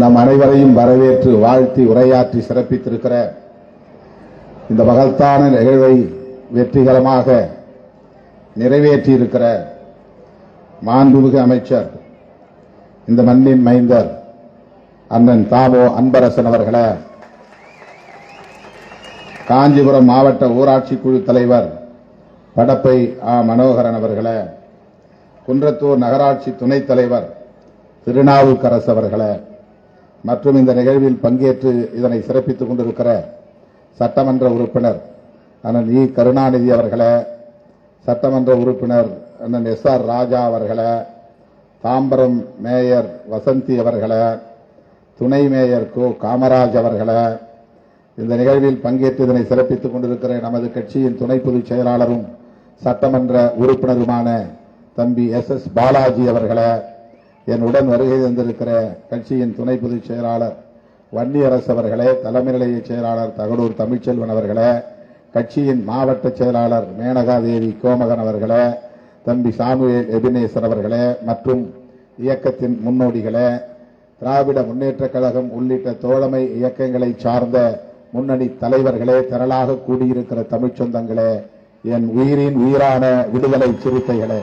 நம் அனைவரையும் வரவேற்று வாழ்த்தி உரையாற்றி சிறப்பித்திருக்கிற இந்த மகத்தான நிகழ்வை வெற்றிகரமாக நிறைவேற்றியிருக்கிற மாண்புமிகு அமைச்சர் இந்த மண்ணின் மைந்தர் அண்ணன் தாமோ அன்பரசன் அவர்களை காஞ்சிபுரம் மாவட்ட ஊராட்சி குழு தலைவர் படப்பை ஆ. மனோகரன் அவர்களை குன்றத்தூர் நகராட்சி துணைத் தலைவர் திருநாவுக்கரசு அவர்களை மற்றும் இந்த நிகழ்வில் பங்கேற்று இதனை சிறப்பித்துக் கொண்டிருக்கிற சட்டமன்ற உறுப்பினர் அண்ணன் இ. கருணாநிதி அவர்களை சட்டமன்ற உறுப்பினர் அண்ணன் எஸ். ஆர். ராஜா அவர்களை தாம்பரம் மேயர் வசந்தி அவர்களை துணை மேயர் கோ. காமராஜ் அவர்களை இந்த நிகழ்வில் பங்கேற்று இதனை சிறப்பித்துக் கொண்டிருக்கிற நமது கட்சியின் துணை பொதுச் செயலாளரும் சட்டமன்ற உறுப்பினருமான தம்பி எஸ். எஸ். பாலாஜி அவர்களை என் உடன் வருகை தந்திருக்கிற கட்சியின் துணை பொதுச் செயலாளர் வன்னியரசு அவர்களே தலைமை நிலைய செயலாளர் தகடூர் தமிழ்ச்செல்வன் அவர்களே கட்சியின் மாவட்ட செயலாளர் மேனகாதேவி கோமகன் அவர்களே தம்பி சாமுவேல் எபினேசன் அவர்களே மற்றும் இயக்கத்தின் முன்னோடிகளே திராவிட முன்னேற்றக் கழகம் உள்ளிட்ட தோழமை இயக்கங்களை சார்ந்த முன்னணி தலைவர்களே திரளாக கூடியிருக்கிற தமிழ்ச் சொந்தங்களே என் உயிரின் உயிரான விடுதலை சிறுத்தைகளே.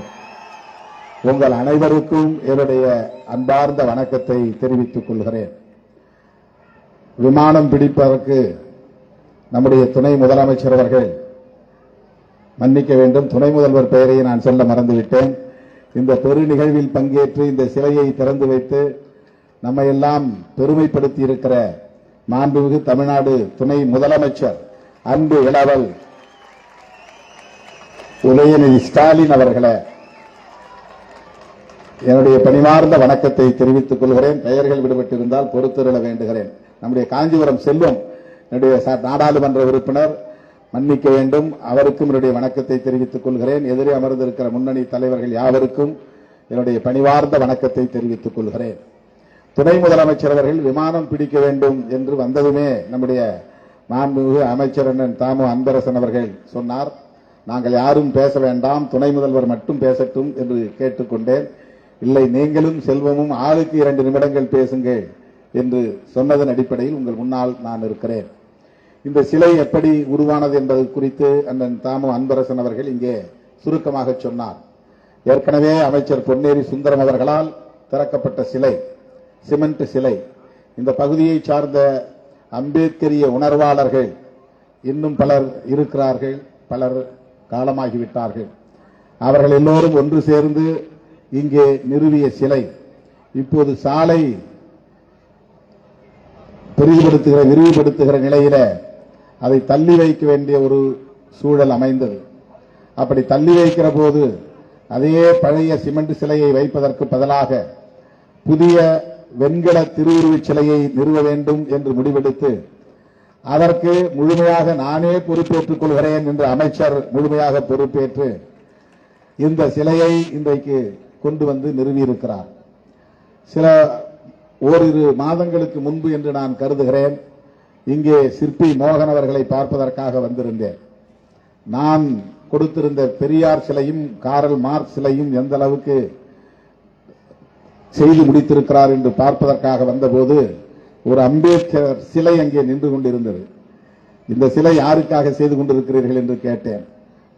உங்கள் அனைவருக்கும் என்னுடைய அன்பார்ந்த வணக்கத்தை தெரிவித்துக் கொள்கிறேன். விமானம் பிடிப்பதற்கு நம்முடைய துணை முதலமைச்சர் அவர்கள் மன்னிக்க வேண்டும். துணை முதல்வர் பெயரை நான் சொல்ல மறந்துவிட்டேன். இந்த பெரு நிகழ்வில் பங்கேற்று இந்த சிலையை திறந்து வைத்து நம்ம எல்லாம் பெருமைப்படுத்தி இருக்கிற மாண்புமிகு தமிழ்நாடு துணை முதலமைச்சர் அன்பு இளவல் உதயநிதி ஸ்டாலின் அவர்களை என்னுடைய பணிவார்ந்த வணக்கத்தை தெரிவித்துக் கொள்கிறேன். பெயர்கள் விடுபட்டிருந்தால் பொறுத்திருள வேண்டுகிறேன். நம்முடைய காஞ்சிபுரம் செல்வம் என்னுடைய நாடாளுமன்ற உறுப்பினர் மன்னிக்க வேண்டும். அவருக்கும் என்னுடைய வணக்கத்தை தெரிவித்துக் கொள்கிறேன். எதிரே அமர்ந்திருக்கிற முன்னணி தலைவர்கள் யாவருக்கும் என்னுடைய பணிவார்ந்த வணக்கத்தை தெரிவித்துக் கொள்கிறேன். துணை முதலமைச்சர் அவர்கள் விமானம் பிடிக்க வேண்டும் என்று வந்ததுமே நம்முடைய மாண்புமிகு அமைச்சர் அண்ணன் தாமு அன்பரசன் அவர்கள் சொன்னார். நாங்கள் யாரும் பேச வேண்டாம். துணை முதல்வர் மட்டும் பேசட்டும் என்று கேட்டுக்கொண்டேன். இல்லை நீங்களும் செல்வமும் ஆளுக்கு இரண்டு நிமிடங்கள் பேசுங்கள் என்று சொன்னதன் அடிப்படையில் உங்கள் முன்னால் நான் இருக்கிறேன். இந்த சிலை எப்படி உருவானது என்பது குறித்து அண்ணன் தாமு அன்பரசன் அவர்கள் இங்கே சுருக்கமாக சொன்னார். ஏற்கனவே அமைச்சர் பொன்னேரி சுந்தரம் அவர்களால் திறக்கப்பட்ட சிலை சிமெண்ட் சிலை. இந்த பகுதியை சார்ந்த அம்பேத்கரிய உணர்வாளர்கள் இன்னும் பலர் இருக்கிறார்கள் பலர் காலமாகிவிட்டார்கள். அவர்கள் எல்லோரும் ஒன்று சேர்ந்து இங்கே நிறுவிய சிலை இப்போது சாலை பெரிதுபடுத்துகிற விரிவுபடுத்துகிற நிலையில அதை தள்ளி வைக்க வேண்டிய ஒரு சூழல் அமைந்தது. அப்படி தள்ளி வைக்கிற போது அதே பழைய சிமெண்ட் சிலையை வைப்பதற்கு பதிலாக புதிய வெண்கல திருவுருவச் சிலையை நிறுவ வேண்டும் என்று முடிவெடுத்து அதற்கு முழுமையாக நானே பொறுப்பேற்றுக் கொள்கிறேன் என்று அமைச்சர் முழுமையாக பொறுப்பேற்று இந்த சிலையை இன்றைக்கு கொண்டு வந்து நிறுவியிருக்கிறார். சில ஓரிரு மாதங்களுக்கு முன்பு என்று நான் கருதுகிறேன். இங்கே சிற்பி மோகன் அவர்களை பார்ப்பதற்காக வந்திருந்தேன். நான் கொடுத்திருந்த பெரியார் சிலையும் காரல் மார்க் சிலையும் எந்த அளவுக்கு செய்து முடித்திருக்கிறார் என்று பார்ப்பதற்காக வந்தபோது ஒரு அம்பேத்கர் சிலை அங்கே நின்று கொண்டிருந்தது. இந்த சிலை யாருக்காக செய்து கொண்டிருக்கிறீர்கள் என்று கேட்டேன்.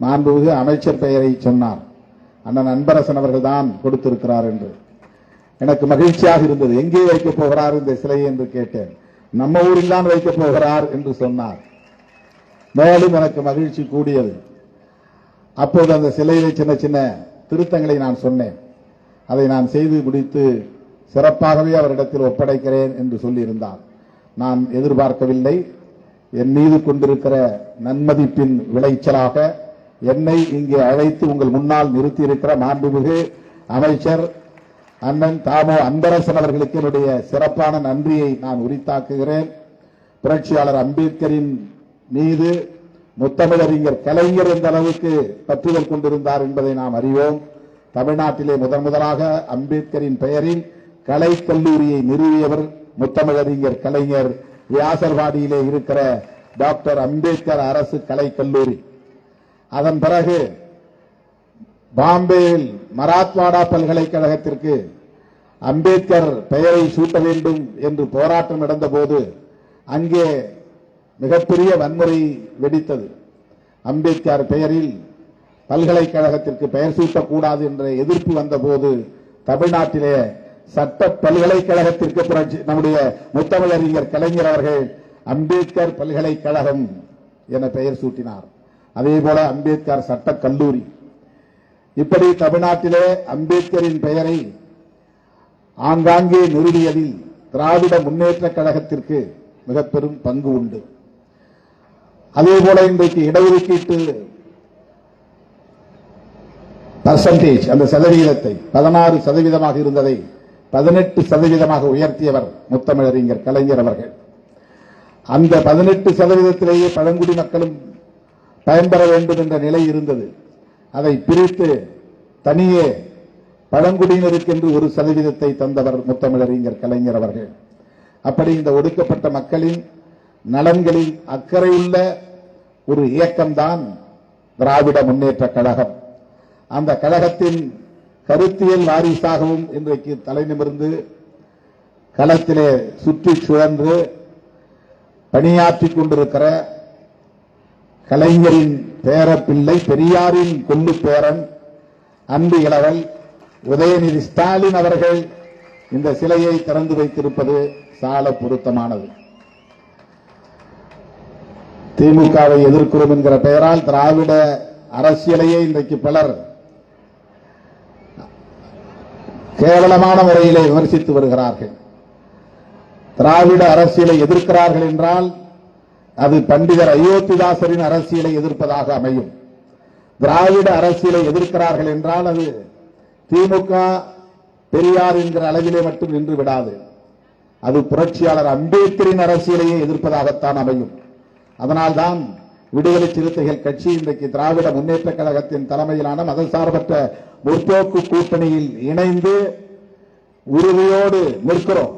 மாண்புமிகு அமைச்சர் பெயரை சொன்னார். அண்ணன் அன்பரசன் அவர்கள் தான் கொடுத்திருக்கிறார் என்று. எனக்கு மகிழ்ச்சியாக இருந்தது. எங்கே வைக்கப் போகிறார் இந்த சிலையை என்று கேட்டேன். நம்ம ஊரில் தான் வைக்கப் போகிறார் என்று சொன்னார். மேலும் எனக்கு மகிழ்ச்சி கூடியது. அப்போது அந்த சிலையில சின்ன சின்ன திருத்தங்களை நான் சொன்னேன். அதை நான் செய்து முடித்து சிறப்பாகவே அவரிடத்தில் ஒப்படைக்கிறேன் என்று சொல்லியிருந்தார். நான் எதிர்பார்க்கவில்லை. என் மீது கொண்டிருக்கிற நன்மதிப்பின் விளைச்சலாக என்னை இங்கே அழைத்து உங்கள் முன்னால் நிறுத்தியிருக்கிற மாண்புமிகு அமைச்சர் அண்ணன் தாமோ அன்பரசன் அவர்களுக்கு என்னுடைய சிறப்பான நன்றியை நான் உரித்தாக்குகிறேன். புரட்சியாளர் அம்பேத்கரின் மீது முத்தமிழறிஞர் கலைஞர் எந்த அளவுக்கு பற்றுதல் கொண்டிருந்தார் என்பதை நாம் அறிவோம். தமிழ்நாட்டிலே முதன் முதலாக அம்பேத்கரின் பெயரில் கலை கல்லூரியை நிறுவியவர் முத்தமிழறிஞர் கலைஞர் வியாசர்வாடியிலே இருக்கிற டாக்டர் அம்பேத்கர் அரசு கலை கல்லூரி. அதன் பிறகு பாம்பேயில் மராத்வாடா பல்கலைக்கழகத்திற்கு அம்பேத்கர் பெயரை சூட்ட வேண்டும் என்று போராட்டம் நடந்தபோது அங்கே மிகப்பெரிய வன்முறை வெடித்தது. அம்பேத்கர் பெயரில் பல்கலைக்கழகத்திற்கு பெயர் சூட்டக்கூடாது என்ற எதிர்ப்பு வந்தபோது தமிழ்நாட்டிலே சட்ட பல்கலைக்கழகத்திற்கு புரட்சி நம்முடைய முத்தமிழறிஞர் கலைஞர் அவர்கள் அம்பேத்கர் பல்கலைக்கழகம் என பெயர் சூட்டினார். அதே போல அம்பேத்கர் சட்ட கல்லூரி இப்படி தமிழ்நாட்டிலே அம்பேத்கரின் பெயரை ஆங்காங்கே நிறுவியதில் திராவிட முன்னேற்ற கழகத்திற்கு மிக பெரும் பங்கு உண்டு. அதே போல இன்றைக்கு இடஒதுக்கீட்டு பர்சன்டேஜ் அந்த சதவிகிதத்தை பதினாறு சதவீதமாக இருந்ததை பதினெட்டு சதவீதமாக உயர்த்தியவர் முத்தமிழறிஞர் கலைஞர் அவர்கள். அந்த பதினெட்டு சதவீதத்திலேயே பழங்குடி மக்களும் பயன்பெற வேண்டும் என்ற நிலை இருந்தது. அதை பிரித்து தனியே பழங்குடியினருக்கு என்று ஒரு சதவீதத்தை தந்தவர் முத்தமிழறிஞர் கலைஞர் அவர்கள். அப்படி இந்த ஒடுக்கப்பட்ட மக்களின் நலன்களில் அக்கறையுள்ள ஒரு இயக்கம்தான் திராவிட முன்னேற்ற கழகம். அந்த கழகத்தின் கருத்தியல் வாரிசாகவும் இன்றைக்கு தலை நிமிர்ந்து களத்திலே சுற்றி சுழன்று பணியாற்றிக் கொண்டிருக்கிற கலைஞரின் பேரப்பிள்ளை பெரியாரின் கொல்லு பேரன் அன்பு இளவல் உதயநிதி ஸ்டாலின் அவர்கள் இந்த சிலையை திறந்து வைத்திருப்பது சால பொருத்தமானது. திமுகவை எதிர்க்கிறோம் என்கிற பெயரால் திராவிட அரசியலையே இன்றைக்கு பலர் கேவலமான முறையிலே விமர்சித்து வருகிறார்கள். திராவிட அரசியலை எதிர்க்கிறார்கள் என்றால் அது பண்டிதர் அயோத்திதாசரின் அரசியலை எதிர்ப்பதாக அமையும். திராவிட அரசியலை எதிர்க்கிறார்கள் என்றால் அது திமுக பெரியார் என்கிற அளவிலே மட்டும் நின்று விடாது. அது புரட்சியாளர் அம்பேத்கரின் அரசியலையே எதிர்ப்பதாகத்தான் அமையும். அதனால்தான் விடுதலை சிறுத்தைகள் கட்சி இன்றைக்கு திராவிட முன்னேற்ற கழகத்தின் தலைமையிலான மதசார்பற்ற முற்போக்கு கூட்டணியில் இணைந்து உறுதியோடு நிற்கிறோம்.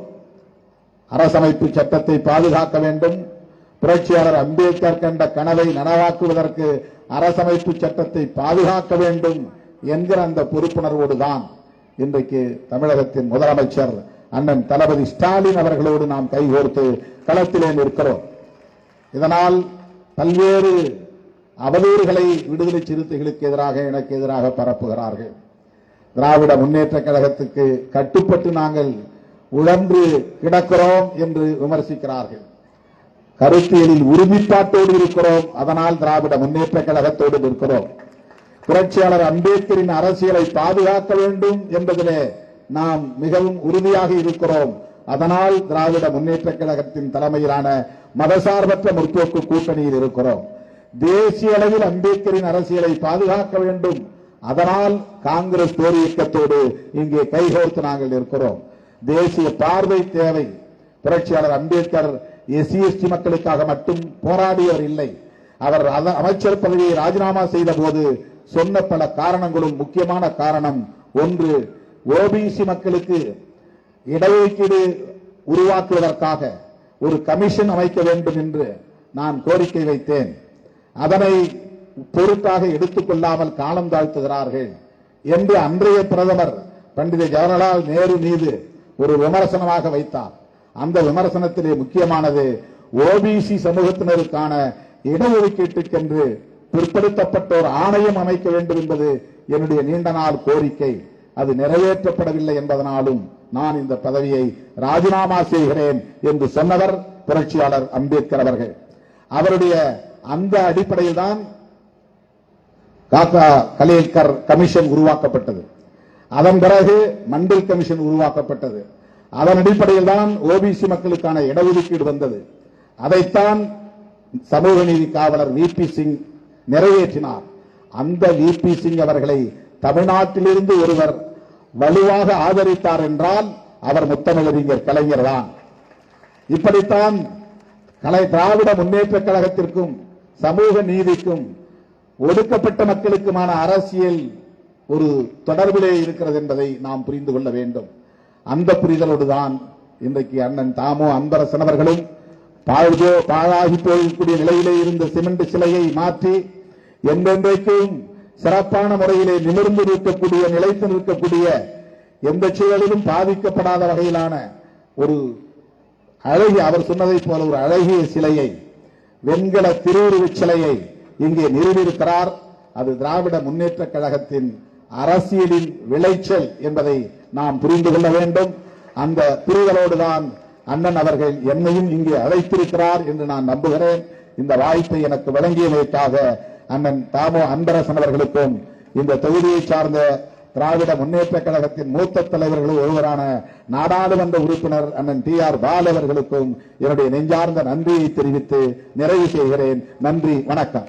அரசமைப்பு சட்டத்தை பாதுகாக்க வேண்டும். புரட்சியாளர் அம்பேத்கர் கண்ட கனவை நனவாக்குவதற்கு அரசமைப்பு சட்டத்தை பாதுகாக்க வேண்டும் என்கிற அந்த பொறுப்புணர்வோடு தான் இன்றைக்கு தமிழகத்தின் முதலமைச்சர் அண்ணன் தளபதி ஸ்டாலின் அவர்களோடு நாம் கைகோர்த்து களத்திலே நிற்கிறோம். இதனால் பல்வேறு அவதூறுகளை விடுதலை சிறுத்தைகளுக்கு எதிராக எனக்கு எதிராக பரப்புகிறார்கள். திராவிட முன்னேற்ற கழகத்துக்கு கட்டுப்பட்டு நாங்கள் உழன்று கிடக்கிறோம் என்று விமர்சிக்கிறார்கள். கருத்தியலில் உறுதிப்பாட்டோடு இருக்கிறோம். அதனால் திராவிட முன்னேற்ற கழகத்தோடு நிற்கிறோம். புரட்சியாளர் அம்பேத்கரின் அரசியலை பாதுகாக்க வேண்டும் என்பதிலே நாம் மிகவும் உறுதியாக இருக்கிறோம். அதனால் திராவிட முன்னேற்ற கழகத்தின் தலைமையிலான மதசார்பற்ற முற்போக்கு கூட்டணியில் இருக்கிறோம். தேசிய அளவில் அம்பேத்கரின் அரசியலை பாதுகாக்க வேண்டும். அதனால் காங்கிரஸ் பேர் இயக்கத்தோடு இங்கே கைகோர்த்து நாங்கள் இருக்கிறோம் தேசிய பார்வை தேவை. புரட்சியாளர் அம்பேத்கர் எஸ்சி எஸ்டி மக்களுக்காக மட்டும் போராடியவர் இல்லை. அவர் அமைச்சர் பதவியை ராஜினாமா செய்த போது சொன்ன பல காரணங்களும் முக்கியமான காரணம் ஒன்று ஓபிசி மக்களுக்கு இடஒதுக்கீடு உருவாக்குவதற்காக ஒரு கமிஷன் அமைக்க வேண்டும் என்று நான் கோரிக்கை வைத்தேன். அதனை பொருட்டாக எடுத்துக்கொள்ளாமல் காலம் தாழ்த்துகிறார்கள் என்று அன்றைய பிரதமர் பண்டித ஜவஹர்லால் நேரு மீது ஒரு விமர்சனமாக வைத்தார். அந்த விமர்சனத்திலே முக்கியமானது ஓபிசி சமூகத்தினருக்கான இடஒதுக்கீட்டுக்கென்று பிற்படுத்தப்பட்டோர் ஆணையம் அமைக்க வேண்டும் என்பது என்னுடைய நீண்ட நாள் கோரிக்கை. அது நிறைவேற்றப்படவில்லை என்பதனாலும் நான் இந்த பதவியை ராஜினாமா செய்கிறேன் என்று சொன்னவர் புரட்சியாளர் அம்பேத்கர் அவர்கள். அவருடைய அந்த அடிப்படையில் தான் காக்கா கலேல்கர் கமிஷன் உருவாக்கப்பட்டது. அதன் பிறகு மண்டல் கமிஷன் உருவாக்கப்பட்டது. அதன் அடிப்படையில் தான் ஓபிசி மக்களுக்கான இடஒதுக்கீடு வந்தது. அதைத்தான் சமூக நீதி காவலர் வி பி சிங் நிறைவேற்றினார். அந்த வி பி சிங் அவர்களை தமிழ்நாட்டிலிருந்து ஒருவர் வலுவாக ஆதரித்தார் என்றால் அவர் முத்தமிழறிஞர் கலைஞர் தான். இப்படித்தான் கலை திராவிட முன்னேற்ற கழகத்திற்கும் சமூக நீதிக்கும் ஒடுக்கப்பட்ட மக்களுக்குமான அரசியல் ஒரு தொடர்பிலே இருக்கிறது என்பதை நாம் புரிந்து கொள்ள வேண்டும். அந்த புரிதலோடு தான் இன்றைக்கு அண்ணன் தாமோ அன்பரசன் அவர்களும் பாழ்கோ பாழாகி போகக்கூடிய நிலையிலே இருந்த சிமெண்ட் சிலையை மாற்றி என்றென்றைக்கும் சிறப்பான முறையிலே நிமிர்ந்து நிற்கக்கூடிய நிலைத்து நிற்கக்கூடிய எந்த சூழலிலும் பாதிக்கப்படாத வகையிலான ஒரு அழகிய அவர் சொன்னதைப் போல ஒரு அழகிய சிலையை வெண்கல திருவுருவச் சிலையை இங்கே நிறுவியிருக்கிறார். அது திராவிட முன்னேற்ற கழகத்தின் அரசியலின் விளைச்சல் என்பதை நாம் புரிந்து கொள்ள வேண்டும். அந்த புரிதலோடுதான் அண்ணன் அவர்கள் என்னையும் இங்கே அழைத்திருக்கிறார் என்று நான் நம்புகிறேன். இந்த வாய்ப்பை எனக்கு வழங்கியதற்காக அண்ணன் தாமோ அன்பரசன் அவர்களுக்கும் இந்த தொகுதியை சார்ந்த திராவிட முன்னேற்ற கழகத்தின் மூத்த தலைவர்கள் ஒருவரான நாடாளுமன்ற உறுப்பினர் அண்ணன் டி ஆர் பால் அவர்களுக்கும் என்னுடைய நெஞ்சார்ந்த நன்றியை தெரிவித்து நிறைவு செய்கிறேன். நன்றி வணக்கம்.